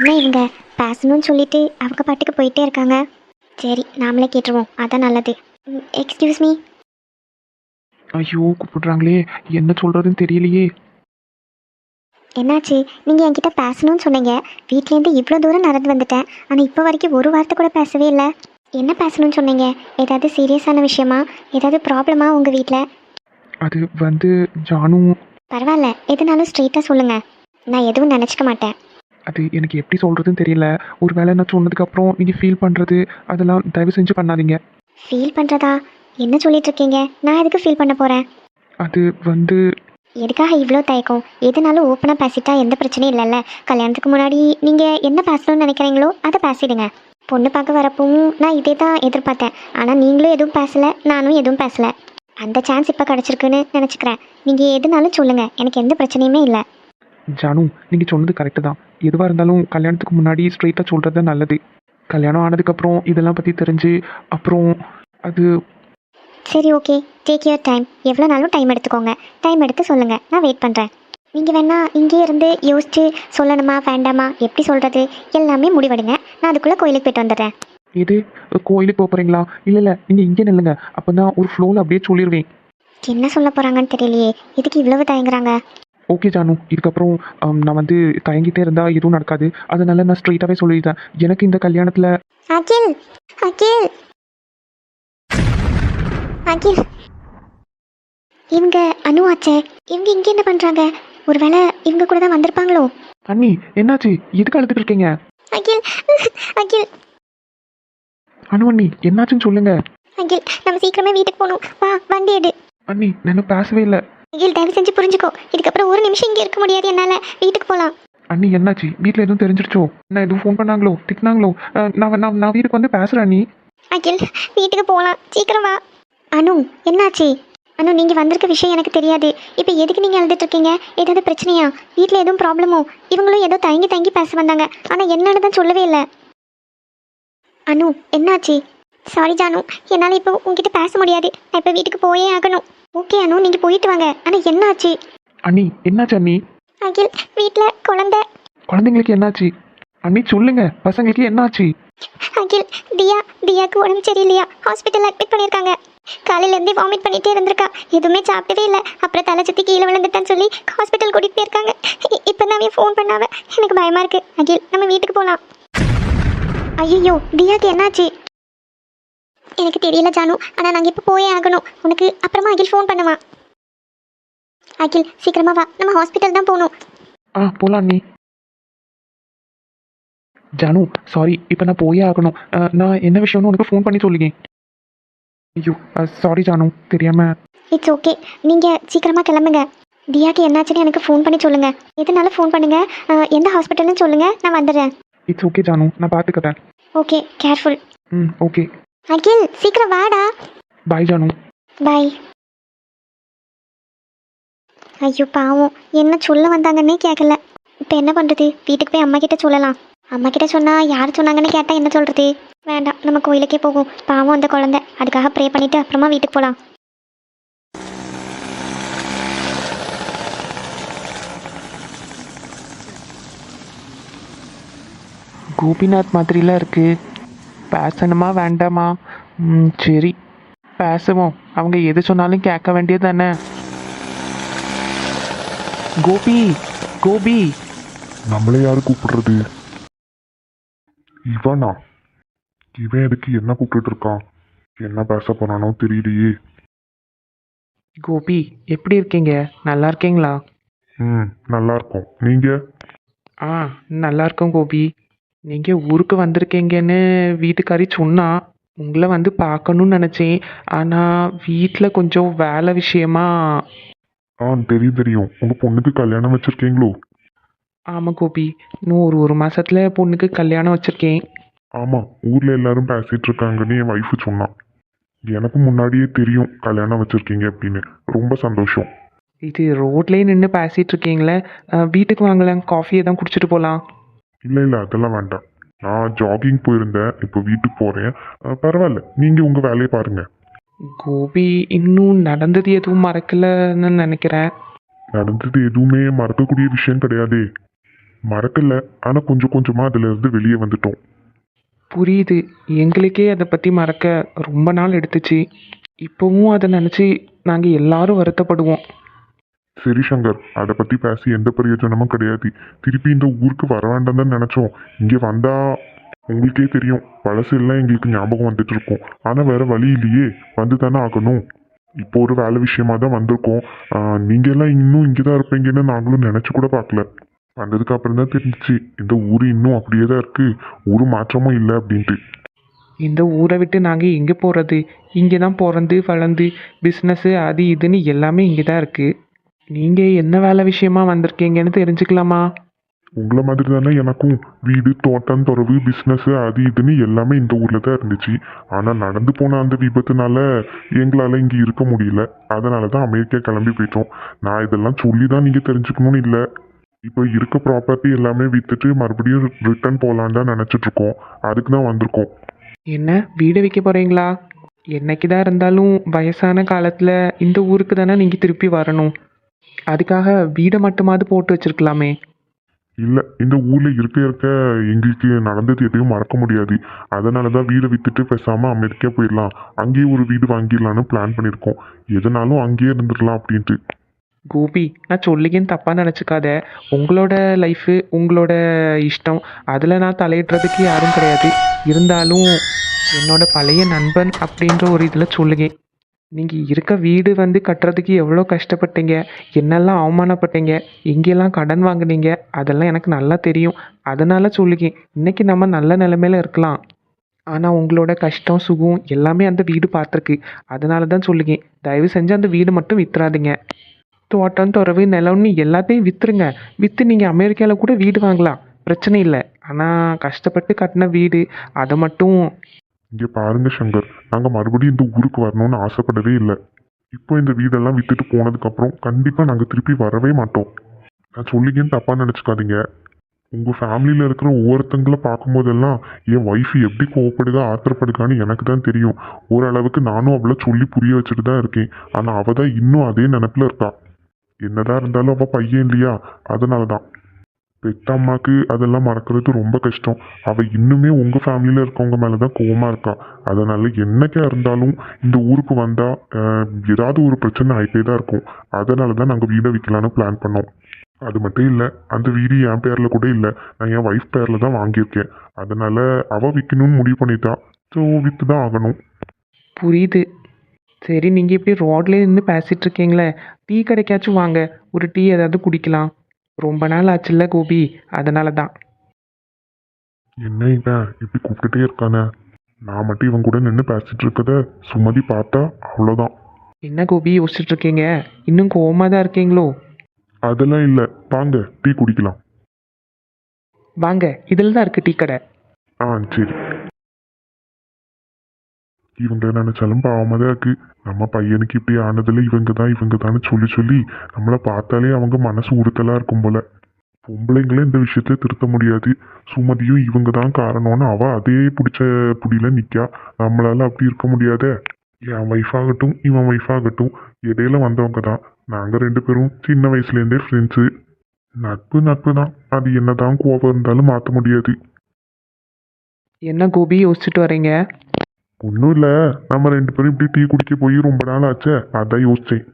என்ன இவங்க? பேசணும்னு சொல்லிட்டு அவங்க பாட்டுக்கு போயிட்டே இருக்காங்க. சரி நாமளே கேட்டுருவோம். அதான் நல்லது. எக்ஸ்கியூஸ் மீ ஐயோ கூப்பிடுறாங்களே. என்ன சொல்கிறதுன்னு தெரியலையே. என்னாச்சு? நீங்கள் என்கிட்ட பேசணும்னு சொன்னீங்க. வீட்லேருந்து இவ்வளோ தூரம் நடந்து வந்துட்டேன். ஆனால் இப்போ வரைக்கும் ஒரு வார்த்தை கூட பேசவே இல்லை. என்ன பேசணும்னு சொன்னீங்க? ஏதாவது சீரியஸான விஷயமா? ஏதாவது ப்ராப்ளமா உங்கள் வீட்டில் அது வந்து ஜானு. பரவாயில்ல. எதுனாலும் ஸ்ட்ரெயிட்டாக சொல்லுங்கள் நான் எதுவும் நினச்சிக்க மாட்டேன். அது எனக்கு எப்படி சொல்கிறதுன்னு தெரியல. ஒரு வேளை நான் சொன்னதுக்கப்புறம் நீங்கள் ஃபீல் பண்ணுறது அதெல்லாம் தயவு செஞ்சு பண்ணாதீங்க. ஃபீல் பண்ணுறதா என்ன சொல்லிட்டு இருக்கீங்க நான் எதுக்கு ஃபீல் பண்ண போகிறேன் அது வந்து எதுக்காக இவ்வளோ தயக்கம்? எதுனாலும் ஓப்பனாக பேசிட்டா எந்த பிரச்சனையும் இல்லைல்ல. கல்யாணத்துக்கு முன்னாடி நீங்கள் என்ன பேசணும்னு நினைக்கிறீங்களோ அதை பேசிடுங்க. பொண்ணு பார்க்க வரப்பவும் நான் இதே தான் எதிர்பார்த்தேன். ஆனால் நீங்களும் எதுவும் பேசலை நானும் எதுவும் பேசலை. அந்த சான்ஸ் இப்போ கிடச்சிருக்குன்னு நினச்சிக்கிறேன். நீங்கள் எதுனாலும் சொல்லுங்கள் எனக்கு எந்த பிரச்சனையுமே இல்லை. ஜானு நீங்கள் சொன்னது கரெக்டு தான். எதுவாக இருந்தாலும் கல்யாணத்துக்கு முன்னாடி ஸ்ட்ரெயிட்டாக சொல்கிறது தான் நல்லது. கல்யாணம் ஆனதுக்கப்புறம் இதெல்லாம் பற்றி தெரிஞ்சு அப்புறம் அது சரி ஓகே டேக் யூர் டைம் எவ்வளோ நாளும் டைம் எடுத்துக்கோங்க. டைம் எடுத்து சொல்லுங்கள் நான் வெயிட் பண்ணுறேன் நீங்கள் வேணா இங்கே இருந்து யோசிச்சு சொல்லணுமா வேண்டாமா எப்படி சொல்கிறது எல்லாமே முடிவெடுங்க. நான் அதுக்குள்ளே கோயிலுக்கு போயிட்டு வந்துடுறேன். இது கோயிலுக்கு போக போகிறீங்களா இல்லை இல்லை. நீங்கள் இங்கே நில்லுங்க. அப்போ தான் ஒரு ஃப்ளோவில் அப்படியே சொல்லிடுவேன் என்ன சொல்ல போகிறாங்கன்னு தெரியலையே. இதுக்கு இவ்வளவு தயங்குறாங்க? ஓகே ஜானு இதுக்கப்புறம் நான் வந்து தயங்கிட்டே இருந்தால் எதுவும் நடக்காது. அதனால நான் ஸ்ட்ரெயிட்டாகவே சொல்லிட்டேன் எனக்கு இந்த கல்யாணத்தில் அகில் அகில். அகில். இவங்க அனு ஆச்சே இவங்க இங்கே என்ன பண்ணுறாங்க ஒருவேளை இவங்க கூட தான் வந்திருப்பாங்களோ? அண்ணி என்னாச்சு? எதுக்கு அழுதுட்டு இருக்கீங்க? அகில் அகில். அனு அண்ணி என்னாச்சுன்னு சொல்லுங்க. அகில் நம்ம சீக்கிரமே வீட்டுக்கு போகணும். வா வண்டி எடு. அண்ணி நான் பேசவே இல்லை. அகில் தயவு செஞ்சு புரிஞ்சுக்கோ. இதுக்கப்புறம் ஒரு நிமிஷம் இங்கே இருக்க முடியாது என்னால். வீட்டுக்கு போகலாம் அண்ணி என்னாச்சு? வீட்டில் எதுவும் தெரிஞ்சிருச்சோ நான் எதுவும் ஃபோன் பண்ணாங்களோ? திட்டினாங்களோ? நான் நான் வீட்டுக்கு வந்து பேசுகிறேன் அண்ணி. அகில் வீட்டுக்கு போகலாம் சீக்கிரம் வா. அனு என்னாச்சு? அனு நீங்கள் வந்திருக்க விஷயம் எனக்கு தெரியாது. இப்போ எதுக்கு நீங்கள் அழுதுட்டு இருக்கீங்க? ஏதாவது பிரச்சனையா? வீட்டில் எதுவும் ப்ராப்ளமோ இவங்களும் ஏதோ தயங்கி தயங்கி பேச வந்தாங்க. ஆனால் என்னன்னு தான் சொல்லவே இல்லை. அனு என்னாச்சு? சாரி ஜானு. என்னால் இப்போ உங்ககிட்ட பேச முடியாது. நான் இப்போ வீட்டுக்கு போயே ஆகணும். ஓகே அனு நீங்கள் போயிட்டு வாங்க. ஆனால் என்னாச்சு? அண்ணி என்னாச்சு அண்ணி? அகில் வீட்டில் குழந்தை. குழந்தைங்களுக்கு என்னாச்சு? அண்ணி சொல்லுங்க பசங்களுக்கு என்னாச்சு? அகில் தியா தியாக்கு உடம்பு சரியில்லையா? ஹாஸ்பிட்டல் அட்மிட் பண்ணியிருக்காங்க. காலையிலேருந்தே வாமிட் பண்ணிட்டே இருந்திருக்கா. எதுவுமே சாப்பிட்டவே இல்லை. அப்புறம் தலை சுற்றி கீழே விழுந்துட்டான்னு சொல்லி ஹாஸ்பிட்டல் கூட்டிகிட்டு போயிருக்காங்க. இப்போ அவன் ஃபோன் பண்ணாவ. எனக்கு பயமாக இருக்கு. அகில் நம்ம வீட்டுக்கு போகலாம் ஐயோ தியாக்கு என்னாச்சு? எனக்கு தெரியல ஜானு. ஆனால் நாங்கள் இப்போ போயே ஆகணும். உனக்கு அப்புறமா அகில் ஃபோன் பண்ணுவா அகில் சீக்கிரமா வா. நம்ம ஹாஸ்பிட்டல் தான் போகணும். ஆ போகலாம் அண்ணி ஜானு சாரி இப்போ நான் போயே ஆகணும். அஹ், நான் என்ன விஷயம்னு உனக்கு ஃபோன் பண்ணி சொல்லுங்க ஐயோ சாரி ஜானு. தெரியாம. இட்ஸ் ஓகே நீங்கள் சீக்கிரமாக கிளம்புங்க. தியாக்கு என்னாச்சுன்னு எனக்கு ஃபோன் பண்ணி சொல்லுங்கள் எதுனாலும் ஃபோன் பண்ணுங்கள் அஹ், எந்த ஹாஸ்பிட்டல்னு சொல்லுங்கள் நான் வந்துடுறேன். It's okay Janu. நான் பார்த்துக்கிறேன் okay careful hmm okay Akhil சீக்கிரம் வாடா. பாய் ஜானு பாய் ஐயோ பாவம். என்ன சொல்ல வந்தாங்கன்னே கேட்கல இப்போ என்ன பண்ணுறது வீட்டுக்கு போய் அம்மா கிட்ட சொல்லலாம். அம்மா கிட்ட சொன்னால் யார் சொன்னாங்கன்னு கேட்டால் என்ன சொல்கிறது வேண்டாம் நம்ம கோயிலுக்கே போவோம். பாவம் அந்த குழந்தை. அதுக்காக ப்ரே பண்ணிவிட்டு அப்புறமா வீட்டுக்கு போகலாம் கோபிநாத் மாதிரிலாம் இருக்கு. பேசணுமா வேண்டாமா? ம் சரி. பேசுவோம். அவங்க எது சொன்னாலும் கேட்க வேண்டியது தானே கோபி கோபி. நம்மளை யாரு கூப்பிடுறது? இவனா? இவன் எதுக்கு என்ன கூப்பிட்டுட்டு இருக்கான்? என்ன பேச போறானோ தெரியலையே. கோபி எப்படி இருக்கீங்க? நல்லா இருக்கீங்களா? ம் நல்லா இருக்கும். நீங்க? ஆ நல்லா இருக்கோம் கோபி. நீங்கள் ஊருக்கு வந்திருக்கீங்கன்னு வீட்டுக்காரி சொன்னா உங்களை வந்து பார்க்கணும்னு நினச்சேன். ஆனால் வீட்டில் கொஞ்சம் வேலை விஷயமா? ஆ தெரியும் தெரியும். உங்க பொண்ணுக்கு கல்யாணம் வச்சிருக்கீங்களோ? ஆமாம் கோபி. இன்னும் ஒரு ஒரு மாசத்துல பொண்ணுக்கு கல்யாணம் வச்சுருக்கேன். ஆமா ஊர்ல எல்லாரும் பேசிட்டு இருக்காங்கன்னு என் ஒய்ஃபு சொன்னான் எனக்கு முன்னாடியே தெரியும் கல்யாணம் வச்சிருக்கீங்க அப்படின்னு. ரொம்ப சந்தோஷம். இது ரோட்லேயே நின்று பேசிகிட்டு இருக்கீங்களே. அஹ், வீட்டுக்கு வாங்கலாம் காஃபியை தான் குடிச்சிட்டு போகலாம் இல்ல இல்ல அதெல்லாம் வேண்டாம். நான் ஜாகிங் போயிருந்தேன் இப்போ வீட்டுக்கு அஹ், பரவாயில்ல. நீங்க உங்க வேலையை பாருங்க. கோபி இன்னும் நடந்தது எதுவும் மறக்கலன்னு நினைக்கிறேன். நடந்தது எதுவுமே மறக்கக்கூடிய விஷயம் கிடையாதே. மறக்கல ஆனால் கொஞ்சம் கொஞ்சமாக அதுலேருந்து வெளியே வந்துட்டோம். புரியுது. எங்களுக்கே அதை பற்றி மறக்க ரொம்ப நாள் எடுத்துச்சு. இப்போவும் அதை நினச்சி நாங்கள் எல்லாரும் வருத்தப்படுவோம். சரி சங்கர் அதை பற்றி பேசி எந்த பிரயோஜனமும் கிடையாது. திருப்பி இந்த ஊருக்கு வர வேண்டாம் தான் நினச்சோம். இங்கே வந்தா உங்களுக்கே தெரியும் பழசெல்லாம் எங்களுக்கு ஞாபகம் வந்துட்டு இருக்கும். ஆனால் வேற வழி இல்லையே வந்து தானே ஆகணும். இப்போ ஒரு வேலை விஷயமா தான் வந்திருக்கோம். நீங்கள்லாம் இன்னும் இங்கே தான் இருப்பீங்கன்னு நாங்களும் நினச்சி கூட பார்க்கல. வந்ததுக்கு அப்புறம் தான் தெரிஞ்சிச்சு இந்த ஊர் இன்னும் அப்படியே தான் இருக்குது ஒரு மாற்றமும் இல்லை அப்படின்ட்டு. இந்த ஊரை விட்டு நாங்கள் எங்கே போகிறது இங்கே தான் பிறந்து வளர்ந்து பிஸ்னஸ்ஸு அது இதுன்னு எல்லாமே இங்கே தான் இருக்குது நீங்கள் என்ன வேலை விஷயமா வந்திருக்கீங்கன்னு தெரிஞ்சுக்கலாமா? உங்களை மாதிரி தானே எனக்கும் வீடு தோட்டம் துறவு பிஸ்னஸ் அது இதுன்னு எல்லாமே இந்த ஊரில் தான் இருந்துச்சு. ஆனால் நடந்து போன அந்த விபத்துனால எங்களால் இங்கே இருக்க முடியல. அதனால தான் அமெரிக்கா கிளம்பி போயிட்டோம். நான் இதெல்லாம் சொல்லி தான் நீங்கள் தெரிஞ்சுக்கணும்னு இல்லை. இப்போ இருக்க ப்ராப்பர்ட்டி எல்லாமே விற்றுட்டு மறுபடியும் ரிட்டர்ன் போகலான்னு தான் நினச்சிட்டு இருக்கோம் அதுக்கு தான் வந்திருக்கோம். என்ன? வீடு வைக்க போகிறீங்களா என்னைக்கு தான் இருந்தாலும் வயசான காலத்தில் இந்த ஊருக்கு தானே நீங்கள் திருப்பி வரணும். அதுக்காக வீடை மட்டுமாவது போட்டு வச்சிருக்கலாமே. இல்லை இந்த ஊரில் இருக்க இருக்க எங்களுக்கு நடந்தது எதையும் மறக்க முடியாது. அதனால தான் வீடை விற்றுட்டு பேசாமல் அமெரிக்கா போயிடலாம். அங்கேயே ஒரு வீடு வாங்கிடலான்னு பிளான் பண்ணியிருக்கோம். எதனாலும் அங்கேயே இருந்துடலாம் அப்படின்ட்டு. கோபி நான் சொல்லிக்கன்னு தப்பாக நினச்சிக்காத. உங்களோட லைஃபு உங்களோட இஷ்டம். அதில் நான் தலையிடுறதுக்கு யாரும் கிடையாது. இருந்தாலும் என்னோட பழைய நண்பன் அப்படின்ற ஒரு இதில் சொல்லுங்க நீங்கள் இருக்க வீடு வந்து கட்டுறதுக்கு எவ்வளோ கஷ்டப்பட்டீங்க? என்னெல்லாம் அவமானப்பட்டீங்க? எங்கெல்லாம் கடன் வாங்குனீங்க? அதெல்லாம் எனக்கு நல்லா தெரியும். அதனால் சொல்லுங்க. இன்னைக்கு நம்ம நல்ல நிலமையில இருக்கலாம். ஆனால் உங்களோட கஷ்டம் சுகம் எல்லாமே அந்த வீடு பார்த்துருக்கு. அதனால தான் சொல்லுங்க. தயவு செஞ்சு அந்த வீடு மட்டும் வித்துறாதீங்க. தோட்டம் துறவு நிலம்னு எல்லாத்தையும் விற்றுருங்க விற்று நீங்கள் அமெரிக்காவில் கூட வீடு வாங்கலாம். பிரச்சனை இல்லை. ஆனால் கஷ்டப்பட்டு கட்டின வீடு அதை மட்டும் இங்கே பாருங்க சங்கர் நாங்கள் மறுபடியும் இந்த ஊருக்கு வரணும்னு ஆசைப்படவே இல்லை. இப்போ இந்த வீடெல்லாம் விற்றுட்டு போனதுக்கப்புறம் கண்டிப்பாக நாங்கள் திருப்பி வரவே மாட்டோம். நான் சொல்லிங்கன்னு தப்பாக நினச்சிக்காதீங்க. உங்கள் ஃபேமிலியில் இருக்கிற ஒவ்வொருத்தங்களை பார்க்கும்போதெல்லாம் என் ஒய்ஃப் எப்படி கோவப்படுதா ஆத்திரப்படுதான்னு எனக்கு தான் தெரியும். ஓரளவுக்கு நானும் அவளை சொல்லி புரிய வச்சுட்டு தான் இருக்கேன். ஆனால் அவள் தான் இன்னும் அதே நினப்பில் இருக்கா. என்னதான் இருந்தாலும் அவள் பையன் இல்லையா? அதனால தான் பெத்த அதெல்லாம் மறக்கிறது ரொம்ப கஷ்டம். அவள் இன்னுமே உங்கள் ஃபேமிலியில் இருக்கவங்க மேலே தான் கோவமாக இருக்கா? அதனால் என்னைக்கா இருந்தாலும் இந்த ஊருக்கு வந்தால் ஏதாவது ஒரு பிரச்சனை ஆகிட்டே தான் இருக்கும். அதனால தான் நாங்கள் வீடை விற்கலான்னு பிளான் பண்ணோம். அது மட்டும் இல்லை அந்த வீடு என் பேரில் கூட இல்லை. நான் என் ஒய்ஃப் பேரில் தான் வாங்கியிருக்கேன். அதனால் அவள் விற்கணும்னு முடிவு பண்ணிட்டா. ஸோ விற்று தான் ஆகணும். புரியுது. சரி நீங்கள் இப்படி ரோட்லேயே நின்று பேசிகிட்டு இருக்கீங்களே. டீ கடைக்காச்சும் வாங்க. ஒரு டீ ஏதாவது குடிக்கலாம். ரொம்ப நாள் ஆச்சுல்ல கோபி. அதனால தான் என்ன இவன்? இப்படி கூப்பிட்டுட்டே இருக்கானே. நான் மட்டும் இவன் கூட நின்று பேசிட்டு இருக்கத சுமதி பார்த்தா அவ்வளோதான் என்ன கோபி யோசிச்சுட்டு இருக்கீங்க? இன்னும் கோவமாக தான் இருக்கீங்களோ? அதெல்லாம் இல்லை. வாங்க டீ குடிக்கலாம். வாங்க இதில் தான் இருக்குது டீ கடை. ஆ சரி. இவங்க நினைச்சாலும் பாவமாக தான் இருக்கு. நம்ம பையனுக்கு இப்படி ஆனதில் இவங்க தான் இவங்க தான் சொல்லி சொல்லி நம்மளை பார்த்தாலே அவங்க மனசு உறுத்தலாக இருக்கும் போல. பொம்பளைங்களே இந்த விஷயத்த திருத்த முடியாது. சுமதியும் இவங்க தான் காரணம்னு அவ அதே பிடிச்ச புடியில நிற்கா நம்மளால அப்படி இருக்க முடியாதே. என் ஒய்ஃப் ஆகட்டும் இவன் ஒய்ஃப் ஆகட்டும் இடையில வந்தவங்க தான் நாங்கள் ரெண்டு பேரும் சின்ன வயசுலேருந்தே ஃப்ரெண்ட்ஸு நட்பு நட்பு தான் அது என்னதான் கோபம் இருந்தாலும் மாற்ற முடியாது. என்ன கோபி யோசிச்சுட்டு வரீங்க? ஒன்றும் இல்லை. நம்ம ரெண்டு பேரும் இப்படி டீ குடிக்க போய் ரொம்ப நாள் ஆச்சே. அதான் யோசிச்சேன்.